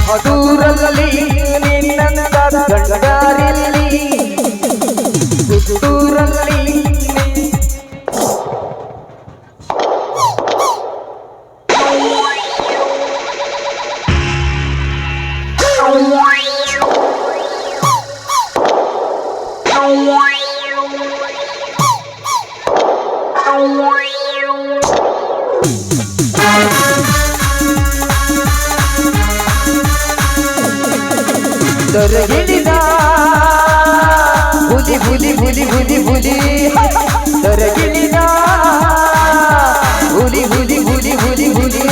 他 don't. ದೊರಗಿಡಿದ ಬುದಿ ಬುದಿ ಬುದಿ ಬುದಿ ಬುದಿ ದೊರಗಿಡಿದ ಬುದಿ ಬುದಿ ಬುದಿ ಬುದಿ ಬುದಿ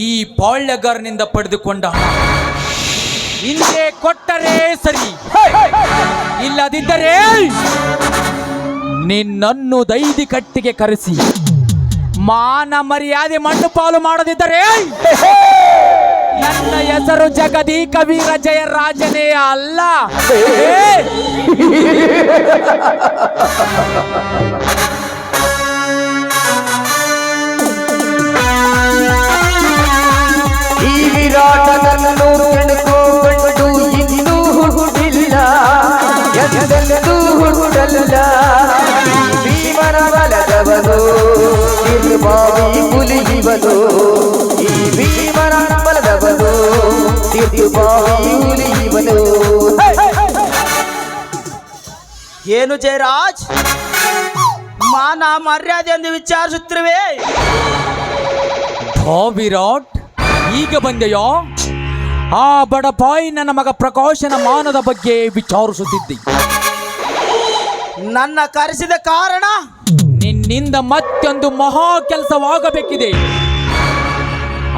ಈ ಪಾಳ್ಯಗಾರನಿಂದ ಪಡೆದುಕೊಂಡ ಹಿಂದೆ ಕೊಟ್ಟರೆ ಸರಿ. ಇಲ್ಲದಿದ್ದರೆ ನಿನ್ನನ್ನು ದೈದಿ ಕಟ್ಟಿಗೆ ಕರೆಸಿ ಮಾನ ಮರ್ಯಾದೆ ಮಣ್ಣು ಪಾಲು ಮಾಡದಿದ್ದರೆ ನನ್ನ ಹೆಸರು ಜಗದಿ ಕವೀರ ಜಯರಾಜನೇ ಅಲ್ಲ. ಈ ವಿರಾಟನನ್ನು ಕಂಡುಕೊಂಡು ಇನ್ನೂ ಹುಡುಗಿಲ್ಲ ಎಂದೆಂದೂ ಹುಟ್ಟಲ್ಲ ಭೀಮನ ಬಲದವನು ಬಾವಿ ಹುಲಿಯುವನು ಈ ಭೀಮನ ಏನು ಜಯರಾಜ್? ಮಾನ ಮರ್ಯಾದೆ ಎಂದು ವಿಚಾರಿಸುತ್ತಿರುವೆ. ಓ ವಿರಾಟ್ ಈಗ ಬಂದೆಯೋ? ಆ ಬಡಪಾಯಿ ನನ್ನ ಮಗ ಪ್ರಕಾಶನ ಮಾನದ ಬಗ್ಗೆ ವಿಚಾರಿಸುತ್ತಿದ್ದೆ. ನನ್ನ ಕರೆಸಿದ ಕಾರಣ? ನಿನ್ನಿಂದ ಮತ್ತೊಂದು ಮಹಾ ಕೆಲಸವಾಗಬೇಕಿದೆ.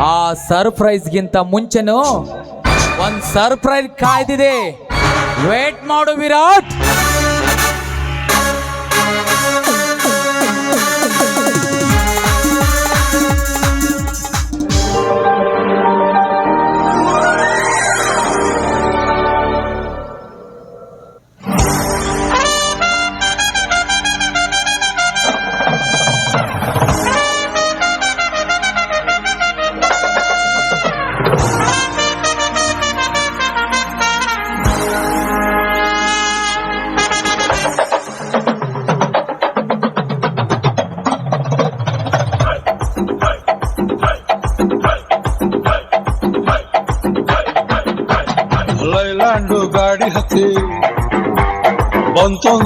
ಆ ಸರ್ಪ್ರೈಸ್ಗಿಂತ ಮುಂಚೆನೂ ಒಂದು ಸರ್ಪ್ರೈಸ್ ಕಾಯ್ದಿದೆ. ವೇಟ್ ಮಾಡು ವಿರಾಟ್.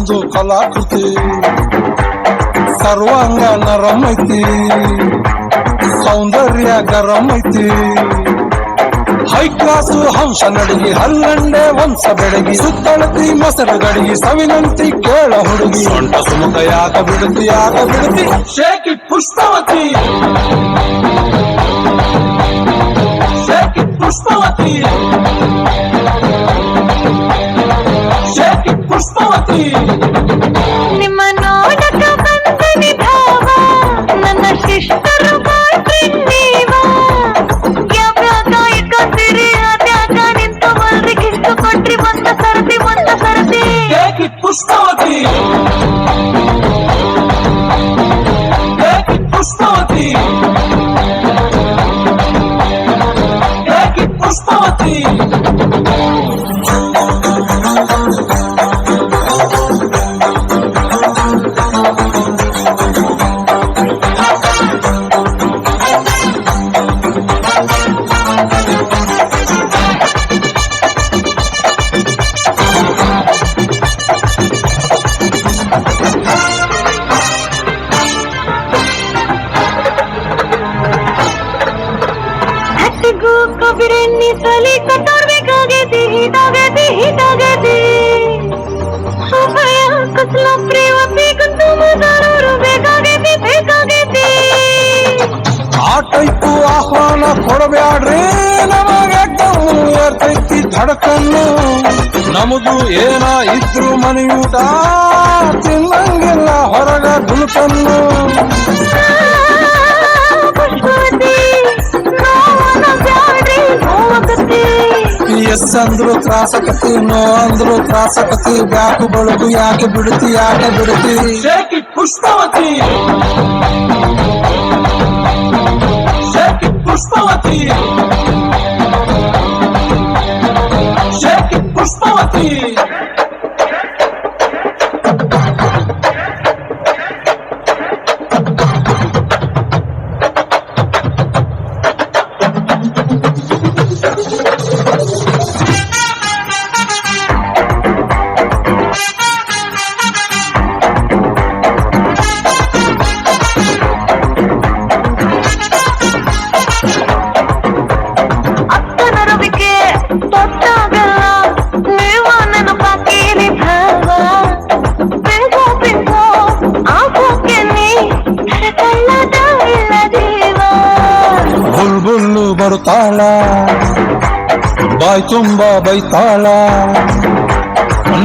ಬಂತೊಂದು ಕಲಾಕೃತಿ ಸರ್ವಾಂಗ ನರಂ ಐತಿ ಸೌಂದರ್ಯ ಗರಂ ಐತಿ ಹೈ ಕ್ಲಾಸ್ ಹಂಸ ನಡಿಗೆ ಹಲ್ಲಂಡೆ ವಂಶ ಬೆಳಗಿ ಸುತ್ತಳತಿ ಮೊಸರು ಗಡಿಗೆ ಸವಿನಂತಿ ಕೇಳ ಹುಡುಗಿ ಸೊಂಟ ಸುಮುಖ ಯಾಕ ಬಿಡುತ್ತಿ ಯಾಕ ಬಿಡುತ್ತಿ shaky Pushpavati shaky Pushpavati shaky Pushpavati ನಿಮ್ಮ ಆಹ್ವಾನ ಕೊಡಬ್ಯಾಡ್ರಿ. ನಮಗೆ ಏರ್ತೈತಿ ಧಡಕನ್ನು ನಮಗೂ ಏನ ಇದ್ರು ಮನೆಯೂಟ. ತಿನ್ನಂಗಿಲ್ಲ ಹೊರಗ ನೋವಕತಿ ಎಸ್ ಅಂದ್ರು ತ್ರಾಸಕತಿ ನೋ ಅಂದ್ರು ತ್ರಾಸಕತಿ. ಬ್ಯಾಕು ಬಳಗು ಯಾಕೆ ಬಿಡುತ್ತಿ ಯಾಕೆ ಬಿಡುತ್ತಿ ಪುಷ್ಪವತಿ. ಪುಷ್ಪವತಿ ಪುಷ್ಪವತಿ ಬಾಯ್ ತುಂಬ ಬೈತಾಳ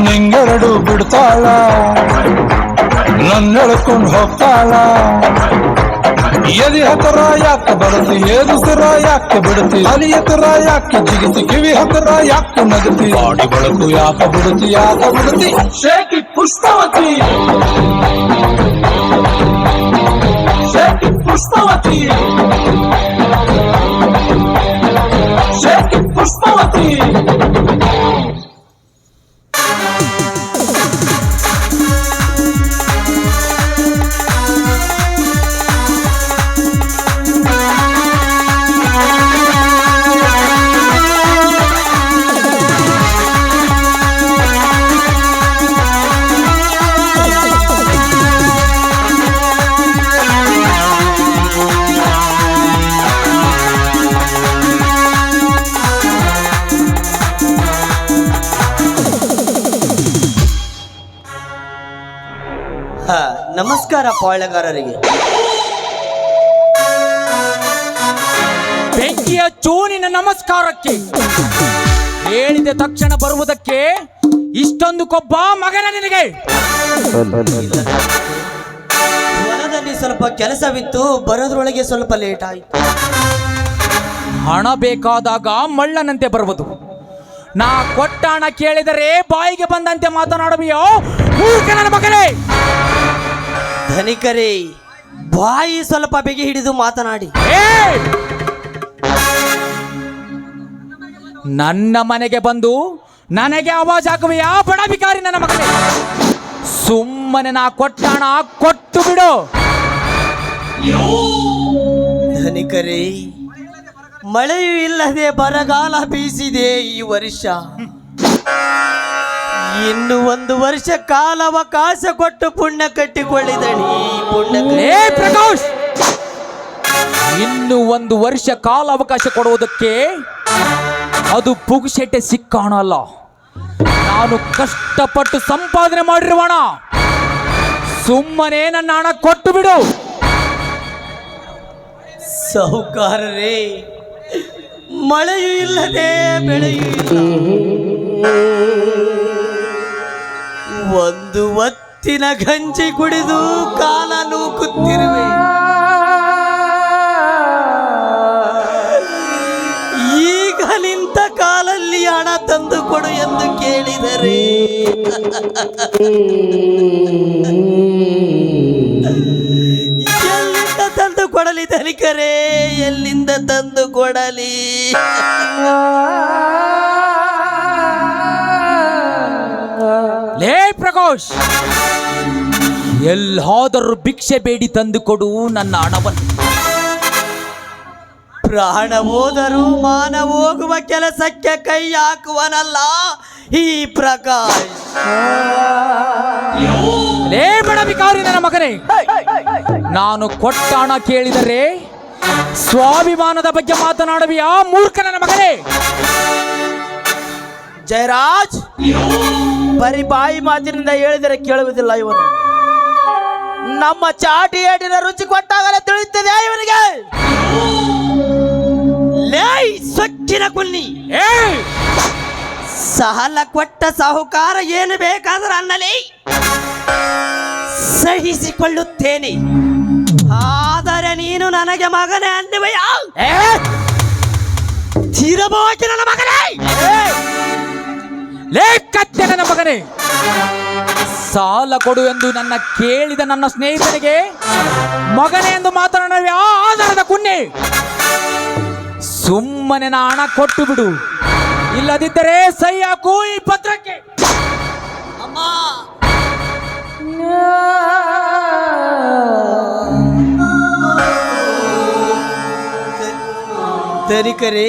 ನಿಂಗೆರಡು ಬಿಡ್ತಾಳ, ನನ್ನೆಳ್ಕೊಂಡು ಹೋಗ್ತಾಳ. ಎದಿ ಹತ್ರ ಯಾಕೆ ಬರುತ್ತಿ ಏದು ಸರ ಯಾಕೆ ಬಿಡುತ್ತಿ ಅಲಿ ಹತ್ರ ಯಾಕೆ ಜಿಗಿತಿ ಕಿವಿ ಹತ್ರ ಯಾಕೆ ನಗತಿ, ಬಾಡಿ ಬಳಕು ಯಾಕೆ ಬಿಡುತ್ತಿ ಯಾಕೆ ಬಿಡುತ್ತಿ ಶೇಕಿ ಪುಷ್ಪವತಿ. ನಮಸ್ಕಾರ ಪಾಳೆಗಾರರಿಗೆ ಬೆಂಕಿಯ ಚೂನಿನ ನಮಸ್ಕಾರಕ್ಕೆ ಹೇಳಿದ ತಕ್ಷಣ ಬರುವುದಕ್ಕೆ ಇಷ್ಟೊಂದು ಕೊಬ್ಬ ಮಗನ ನಿನಗೆ. ಹೊಲದಲ್ಲಿ ಸ್ವಲ್ಪ ಕೆಲಸವಿತ್ತು, ಬರೋದ್ರೊಳಗೆ ಸ್ವಲ್ಪ ಲೇಟ್ ಆಯ್ತು. ಹಣ ಬೇಕಾದಾಗ ಮಳ್ಳನಂತೆ ಬರುವುದು. ನಾ ಕೊಟ್ಟ ಹಣ ಕೇಳಿದರೆ ಬಾಯಿಗೆ ಬಂದಂತೆ ಮಾತನಾಡಬಿಯೋ? ಮೂರ್ಖನ ಮಗನೇ! ಧನಿಕರೇ ಬಾಯಿ ಸ್ವಲ್ಪ ಬೆಗೆ ಹಿಡಿದು ಮಾತನಾಡಿ! ನನ್ನ ಮನೆಗೆ ಬಂದು ನನಗೆ ಆವಾಜ್ ಯಾವ ಬಡ ಬಿಕಾರಿ ನನ್ನ ಮಗನೇ. ಸುಮ್ಮನೆ ನಾ ಕೊಟ್ಟ ಹಣ ಕೊಟ್ಟು ಬಿಡು. ಧನಿಕರೇ ಮಳೆಯೂ ಇಲ್ಲದೆ ಬರಗಾಲ ಬೀಸಿದೆ ಈ ವರ್ಷ. ಇನ್ನು ಒಂದು ವರ್ಷ ಕಾಲ ಅವಕಾಶ ಕೊಟ್ಟು ಪುಣ್ಯ ಕಟ್ಟಿಕೊಳ್ಳಿದಳಿ ಪುಣ್ಯ ಪ್ರಕಾಶ್! ಇನ್ನು ಒಂದು ವರ್ಷ ಕಾಲ ಅವಕಾಶ ಕೊಡುವುದಕ್ಕೆ ಅದು ಪುಗುಶೆಟ್ಟೆ ಸಿಕ್ಕಾಣಲ್ಲ. ಅಲ್ಲ ನಾನು ಕಷ್ಟಪಟ್ಟು ಸಂಪಾದನೆ ಮಾಡಿರುವಣ. ಸುಮ್ಮನೆ ನನ್ನ ಹಣ ಕೊಟ್ಟು ಬಿಡು. ಸಹುಕಾರರೇ ಮಳೆಯೂ ಇಲ್ಲದೆ ಬೆಳೆಯೂ ಇಲ್ಲ. ಒಂದು ಒತ್ತಿನ ಗಂಜಿ ಕುಡಿದು ಕಾಲ ನೂಕುತ್ತಿರುವೆ. ಈಗ ನಿಂತ ಕಾಲಲ್ಲಿ ಹಣ ತಂದು ಕೊಡು ಎಂದು ಕೇಳಿದರೆ. ಎಲ್ಲಿಂದ ತಂದು ಕೊಡಲಿ ತನಿಖರೇ? ಎಲ್ಲಿಂದ ತಂದು ಕೊಡಲಿ? ಪ್ರಕಾಶ್ ಎಲ್ಲಾದರೂ ಭಿಕ್ಷೆ ಬೇಡಿ ತಂದು ಕೊಡು ನನ್ನ ಹಣವನ್ನು. ಪ್ರಾಣ ಹೋದರೂ ಮಾನ ಹೋಗುವ ಕೆಲಸಕ್ಕೆ ಕೈ ಹಾಕುವನಲ್ಲ. ಈ ಪ್ರಕಾಶ್. ಲೇ ಬಡ ಬಿಕಾರಿ ನನ್ನ ಮಗನೇ ನಾನು ಕೊಟ್ಟ ಹಣ ಕೇಳಿದರೆ ಸ್ವಾಭಿಮಾನದ ಬಗ್ಗೆ ಮಾತನಾಡುವಿಯಾ ಮೂರ್ಖ ನನ್ನ ಮಗನೇ? ಜಯರಾಜ್ ಬರೀ ಬಾಯಿ ಮಾತಿನಿಂದ ಹೇಳಿದರೆ ಕೇಳುವುದಿಲ್ಲ ಇವನು. ನಮ್ಮ ಚಾಟಿ ಏಟಿನ ರುಚಿ ಕೊಟ್ಟಾಗಲೇ ತಿಳಿಯುತ್ತದೆ ಇವನಿಗೆ. ಲೇಯ್ ಸೊಚ್ಚಿನ ಕುನ್ನಿ. ಸಾಲ ಕೊಟ್ಟ ಸಾಹುಕಾರ ಏನು ಬೇಕಾದ್ರೆ ಅನ್ನಲಿ. ಸಹಿಸಿಕೊಳ್ಳುತ್ತೇನೆ. ಆದರೆ ನೀನು ನನಗೆ ಮಗನೇ ಅನ್ನುವೆಯ? ತಿರಬೋಕಿ ನನ್ನ ಮಗನೇ. ಲೇ ಮಗನೇ ಸಾಲ ಕೊಡು ಎಂದು ನನ್ನ ಕೇಳಿದ ನನ್ನ ಸ್ನೇಹಿತನಿಗೆ ಮಗನೇ ಎಂದು ಮಾತನಾಡುವ ಆಧಾರದ ಕುನ್ನೆ? ಸುಮ್ಮನೆ ನಾ ಹಣ ಕೊಟ್ಟು ಬಿಡು. ಇಲ್ಲದಿದ್ದರೆ ಸೈ ಹಾಕು ಈ ಪತ್ರಕ್ಕೆ. ಅಮ್ಮ. ತರಿಕರೆ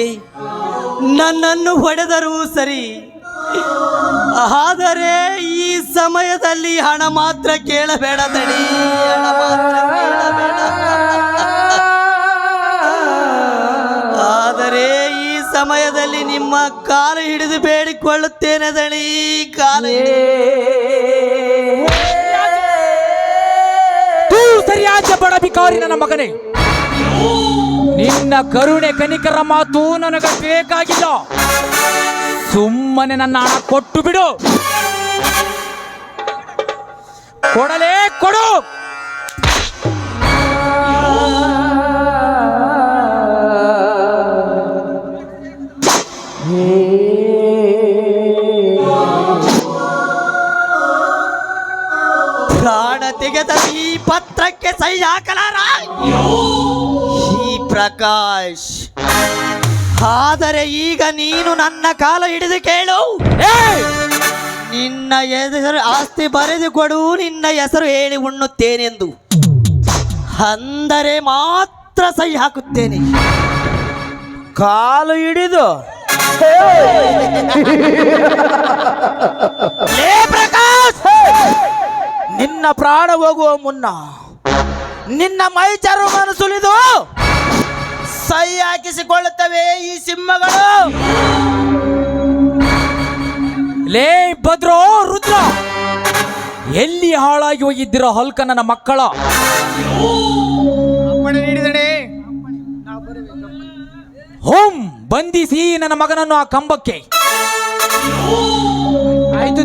ನನ್ನನ್ನು ಹೊಡೆದರೂ ಸರಿ. ಆದರೆ ಈ ಸಮಯದಲ್ಲಿ ಹಣ ಮಾತ್ರ ಕೇಳಬೇಡ ತಡಿ. ಹಣ ಮಾತ್ರ ಕೇಳಬೇಡ. ಆದರೆ ಈ ಸಮಯದಲ್ಲಿ ನಿಮ್ಮ ಕಾಲು ಹಿಡಿದು ಬೇಡಿಕೊಳ್ಳುತ್ತೇನೆ ದಣಿ ಕಾಲು ಸರಿಯಾದ ಬಡ ಬಿಕಾರಿ ನನ್ನ ಮಗನೇ. ನಿನ್ನ ಕರುಣೆ ಕನಿಕರ ಮಾತು ನನಗೆ ಬೇಕಾಗಿಲ್ಲ. ಸುಮ್ಮನೆ ನನ್ನ ಹಣ ಕೊಟ್ಟು ಬಿಡು ಕೊಡಲೇ ಕೊಡು ಪ್ರಾಣ ತೆಗೆದ ಈ ಪತ್ರಕ್ಕೆ ಸಹಿ ಹಾಕಲಾರ ಈ ಪ್ರಕಾಶ್ ಆದರೆ ಈಗ ನೀನು ನನ್ನ ಕಾಲ ಹಿಡಿದು ಕೇಳು! ನಿನ್ನ ಹೆಸರು ಆಸ್ತಿ ಬರೆದು ಕೊಡು ನಿನ್ನ ಹೆಸರು ಹೇಳಿ ಉಣ್ಣುತ್ತೇನೆಂದು. ಅಂದರೆ ಮಾತ್ರ ಸಹಿ ಹಾಕುತ್ತೇನೆ. ಕಾಲು ಹಿಡಿದು. ಪ್ರಕಾಶ್! ನಿನ್ನ ಪ್ರಾಣ ಹೋಗುವ ಮುನ್ನ ನಿನ್ನ ಮೈ ಚರ್ಮವನ್ನು ಸುಲಿದು. ಸೈ ಹಾಕಿಸಿಕೊಳ್ಳುತ್ತವೆ ಈ ಸಿಂಹಗಳು. ಲೇ ಭದ್ರೋ ರುದ್ರ. ಎಲ್ಲಿ ಹಾಳಾಗಿ ಹೋಗಿದ್ದೀರೋ ಹಲ್ಕ ನನ್ನ ಮಕ್ಕಳ. ಹೋಮ್ ಬಂಧಿಸಿ ನನ್ನ ಮಗನನ್ನು ಆ ಕಂಬಕ್ಕೆ. ಆಯ್ತು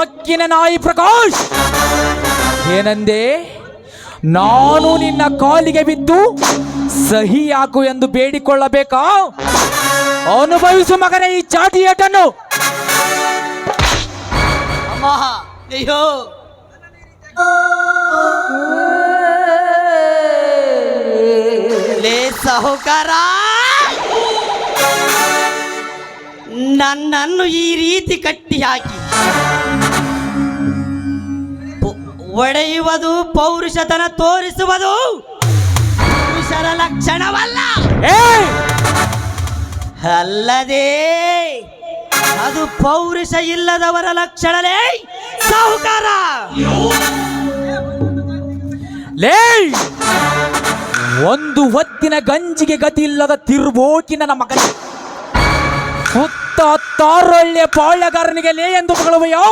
ಸೊಕ್ಕಿನ ನಾಯಿ ಪ್ರಕಾಶ್. ಏನಂದೆ? ನಾನು ನಿನ್ನ ಕಾಲಿಗೆ ಬಿದ್ದು ಸಹಿ ಹಾಕು ಎಂದು ಬೇಡಿಕೊಳ್ಳಬೇಕಾ? ಅನುಭವಿಸು ಮಗನೇ ಈ ಚಾಟಿ ಏಟನ್ನು ಅಮ್ಮ, ಅಯ್ಯೋ. ಲೇ ಸಾಹುಕಾರ. ನನ್ನನ್ನು ಈ ರೀತಿ ಕಟ್ಟಿ ಹಾಕಿ ಒಡೆಯುವುದು ಪೌರುಷತನ ತೋರಿಸುವುದು. ಪುರುಷರ ಲಕ್ಷಣವಲ್ಲ! ಅಲ್ಲದೆ ಅದು ಪೌರುಷ ಇಲ್ಲದವರ ಲಕ್ಷಣಲೇ ಸಾಹುಕಾರ. ಲೇ ಒಂದು ಹೊತ್ತಿನ ಗಂಜಿಗೆ ಗತಿ ಇಲ್ಲದ ತಿರುಬೋಕಿನ ನನ್ನ ಮಗನ ಸುತ್ತ ತಾರೊಳ್ಳೆ ಪಾಳ್ಯಗಾರನಿಗೆ ಲೇ ಎಂದು ಮಗಳುವೆಯೋ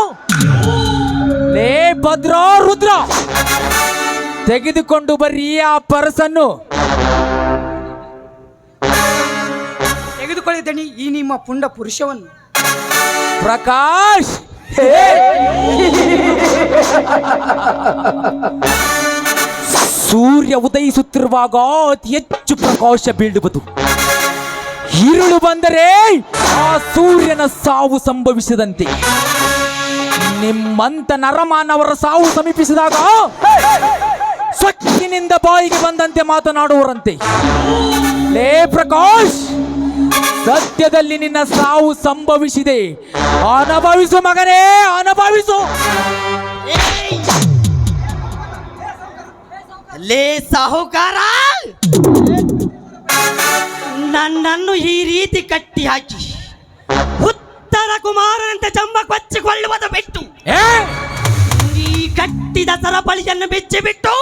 ಲೇ ಭದ್ರ ರುದ್ರ. ತೆಗೆದುಕೊಂಡು ಬರ್ರಿ ಆ ಪರಸನ್ನು. ತೆಗೆದುಕೊಳ್ಳಿ ದಣಿ ಈ ನಿಮ್ಮ ಪುಂಡ ಪುರುಷವನ್ನು. ಪ್ರಕಾಶ್! ಸೂರ್ಯ ಉದಯಿಸುತ್ತಿರುವಾಗ ಅತಿ ಹೆಚ್ಚು ಪ್ರಕಾಶ ಬೀಳುವುದು. ഇരുಳು ಬಂದರೆ ಆ ಸೂರ್ಯನ ಸಾವು ಸಂಭವಿಸಿದಂತೆ. ನಿಮ್ಮಂತ ನರಮಾನವರ ಸಾವು ಸಮೀಪಿಸಿದಾಗ ಸೊಕ್ಕಿನಿಂದ ಬಾಯಿಗೆ ಬಂದಂತೆ ಮಾತನಾಡುವರಂತೆ. ಲೇ ಪ್ರಕಾಶ್ ಸತ್ಯದಲ್ಲಿ ನಿನ್ನ ಸಾವು ಸಂಭವಿಸಿದೆ. ಅನುಭವಿಸು ಮಗನೇ, ಅನುಭವಿಸು. ಲೇ ಸಾಹುಕಾರ, ನನ್ನನ್ನು ಈ ರೀತಿ ಕಟ್ಟಿ ಹಾಕಿ ಉತ್ತರ ಕುಮಾರನಂತೆ ಚಂಬ ಕೊಚ್ಚಿಕೊಳ್ಳುವುದು ಬಿಟ್ಟು ಈ ಕಟ್ಟಿದ ಸರಪಳಿಯನ್ನು ಬಿಚ್ಚಿಬಿಟ್ಟು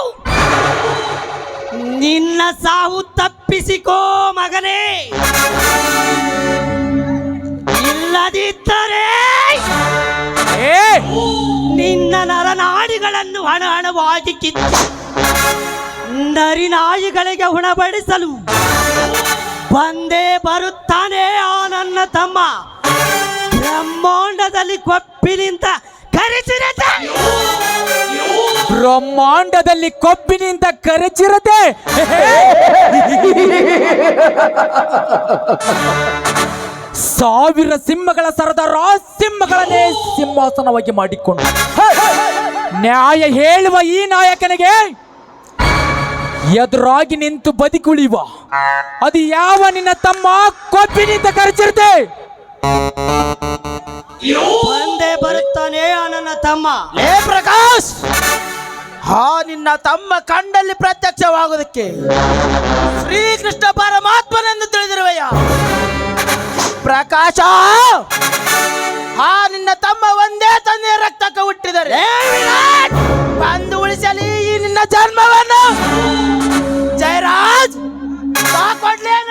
ನಿನ್ನ ಸಾವು ತಪ್ಪಿಸಿಕೋ ಮಗನೇ. ಇಲ್ಲದಿದ್ದರೆ ಏ? ನಿನ್ನ ನರನಾಡಿಗಳನ್ನು ಹಣ ಹಣವಾಗಿ ಕಿತ್ತು ನರಿನಾಯಿಗಳಿಗೆ ಹುಣಬಡಿಸಲು ಬಂದೇ ಬರುತ್ತಾನೆ ಆ ನನ್ನ ತಮ್ಮ. ಬ್ರಹ್ಮಾಂಡದಲ್ಲಿ ಕೊಪ್ಪಿನಿಂದ ಬ್ರಹ್ಮಾಂಡದಲ್ಲಿ ಕೊಬ್ಬಿನಿಂದ ಕರೆಚಿರತೆ ಸಾವಿರ ಸಿಂಹಗಳ ಸರದಾರ ಸಿಂಹಗಳನ್ನೇ ಸಿಂಹಾಸನವಾಗಿ ಮಾಡಿಕೊಂಡು ನ್ಯಾಯ ಹೇಳುವ ಈ ನಾಯಕನಿಗೆ ಎದುರಾಗಿ ನಿಂತು ಬದುಕುಳಿಯುವ. ಅದು ಯಾವ ನಿನ್ನ ತಮ್ಮ ಕೊಬ್ಬಿನಿಂದ ಕರಚಿರದೆ? ಬಂದೇ ಬರುತ್ತಾನೆ ನನ್ನ ತಮ್ಮ. ಲೇ ಪ್ರಕಾಶ್! ಹಾ ನಿನ್ನ ತಮ್ಮ ಕಂಡಲ್ಲಿ ಪ್ರತ್ಯಕ್ಷವಾಗುವುದಕ್ಕೆ ಶ್ರೀಕೃಷ್ಣ ಪರಮಾತ್ಮನೆಂದು ತಿಳಿದಿರುವೆಯ? ಪ್ರಕಾಶ! ಹಾ ನಿನ್ನ ತಮ್ಮ ಒಂದೇ ತಂದೆಯ ರಕ್ತಕ್ಕೆ ಹುಟ್ಟಿದರೆ ಬಂದು ಉಳಿಸಲಿ ಈ ನಿನ್ನ ಜನ್ಮವನ್ನು. ಜಯರಾಜ್ ಸಾಕೊಡ್ಲೇನು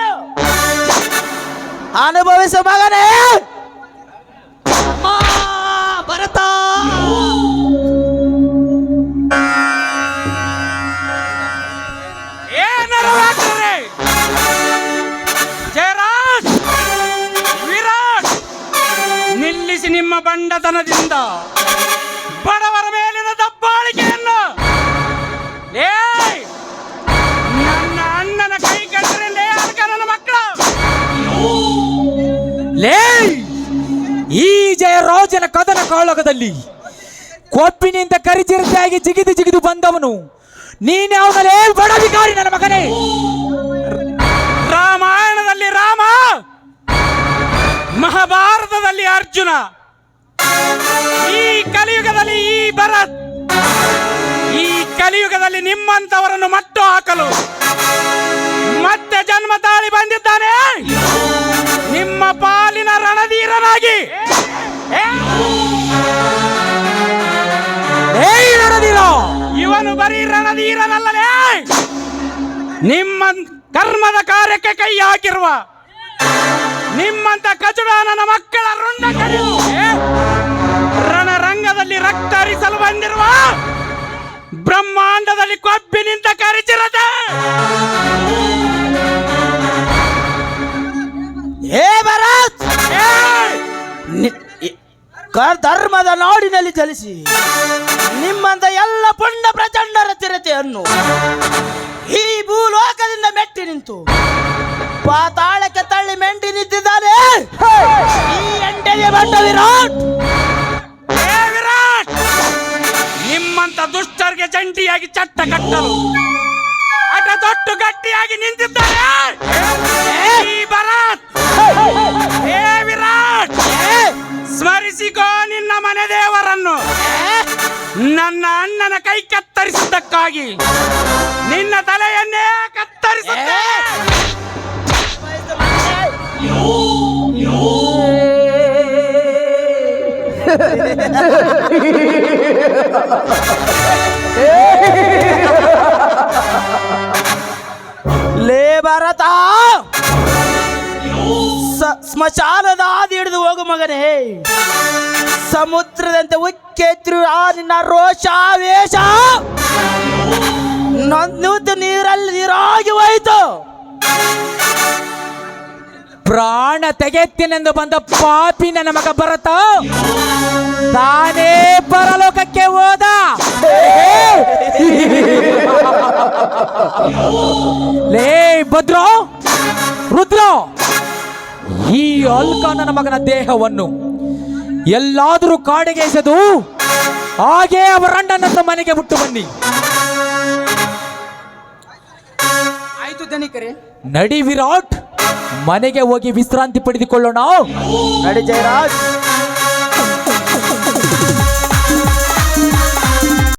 ಅನುಭವಿಸು ಮಗನೇ ಭರತ ಜಯರಾಜ್ ವಿರಾಟ್ ನಿಲ್ಲಿಸಿ ನಿಮ್ಮ ಬಂಡತನದಿಂದ ಬಡವರ ಮೇಲಿನ ದಬ್ಬಾಳಿಕೆಯನ್ನು ಲೇ! ಈ ಜಯರಾಜನ ಕದನ ಕಾಳಗದಲ್ಲಿ ಕೊಬ್ಬಿನಿಂದ ಕರಿಚಿರತೆಯಾಗಿ ಜಿಗಿದು ಜಿಗಿದು ಬಂದವನು. ನೀನ್ಯಾವನಲೇ ಬಡವಿಕಾರಿ ನನ್ನ ಮಗನೇ. ರಾಮಾಯಣದಲ್ಲಿ ರಾಮ, ಮಹಾಭಾರತದಲ್ಲಿ ಅರ್ಜುನ, ಈ ಕಲಿಯುಗದಲ್ಲಿ ಈ ಭರತ್, ಈ ಕಲಿಯುಗದಲ್ಲಿ ನಿಮ್ಮಂತವರನ್ನು ಮಟ್ಟು ಹಾಕಲು ನಡೆದಿಲ್ಲ ಇವನು ಬರೀ ರಣಧೀರನಲ್ಲಲೇ. ನಿಮ್ಮ ಕರ್ಮದ ಕಾರ್ಯಕ್ಕೆ ಕೈ ಹಾಕಿರುವ ನಿಮ್ಮಂತ ಕಚಡ ನನ್ನ ಮಕ್ಕಳ ರುಂಡ ರಣರಂಗದಲ್ಲಿ ರಕ್ತ ಹರಿಸಲು ಬಂದಿರುವ ಬ್ರಹ್ಮಾಂಡದಲ್ಲಿ ಕೊಬ್ಬಿನಿಂದ ಕರಿಚಿರತೆ ಹೇ ಭರತ್! ಧರ್ಮದ ನಾಡಿನಲ್ಲಿ ಚಲಿಸಿ ನಿಮ್ಮಂತ ಎಲ್ಲ ಪುಂಡ ಪ್ರಚಂಡರ ಚಿರತೆಯನ್ನು ಈ ಭೂಲೋಕದಿಂದ ಮೆಟ್ಟಿ ನಿಂತು ಪಾತಾಳಕ್ಕೆ ತಳ್ಳಿ ಮೆಂಟಿ ನಿಂತಿದ್ದಾನೆ. ಈ ಎಂಟನೇ ಬಂಡ ವಿರಾಟ್. ವಿರಾಟ್! ನಿಮ್ಮಂತ ದುಷ್ಟರಿಗೆ ಜಂಟಿಯಾಗಿ ಚಟ್ಟ ಕಟ್ಟಲು ಅಟ ತೊಟ್ಟು ಗಟ್ಟಿಯಾಗಿ ನಿಂತಿದ್ದಾರೆ. ಈ ಭರತ್! ಏ! ವಿರಾಟ್! ಸ್ಮರಿಸಿಕೋ ನಿನ್ನ ಮನೆ ದೇವರನ್ನು. ನನ್ನ ಅಣ್ಣನ ಕೈ ಕತ್ತರಿಸಿದ್ದಕ್ಕಾಗಿ ನಿನ್ನ ತಲೆಯನ್ನೇ ಕತ್ತರಿಸುತ್ತೆ ಲೇ ಭರತ! ಸ್ಮಶಾನದ ಹಾದಿ ಹಿಡಿದು ಹೋಗು ಮಗನೇ. ಸಮುದ್ರದಂತೆ ಉಕ್ಕೆದ್ರು ಆ ನಿನ್ನ ರೋಷಾವೇಶ. ನನ್ನೂತು ನೀರಲ್ಲಿ ನೀರಾಗಿ ಹೋಯಿತು. ಪ್ರಾಣ ತೆಗೆತ್ತಿನೆಂದು ಬಂದ ಪಾಪಿ ನನ್ನ ಮಗ ಬರತ ತಾನೇ ಪರಲೋಕಕ್ಕೆ ಹೋದ. ಲೇ ಭದ್ರೋ ರುದ್ರೋ ಈ ಅಲ್ಕ ನನ್ನ ಮಗನ ದೇಹವನ್ನು ಎಲ್ಲಾದರೂ ಕಾಡಿಗೆ ಎಸೆದು ಹಾಗೆ ಅವರ ಅಣ್ಣನನ್ನು ಮನೆಗೆ ಬಿಟ್ಟು ಬನ್ನಿ. ಆಯ್ತು ಧನಿಕರೇ. ನಡಿ ವಿರಾಟ್ ಮನೆಗೆ ಹೋಗಿ ವಿಶ್ರಾಂತಿ ಪಡೆದುಕೊಳ್ಳೋಣ. ನಡಿ ಜಯರಾಜ್.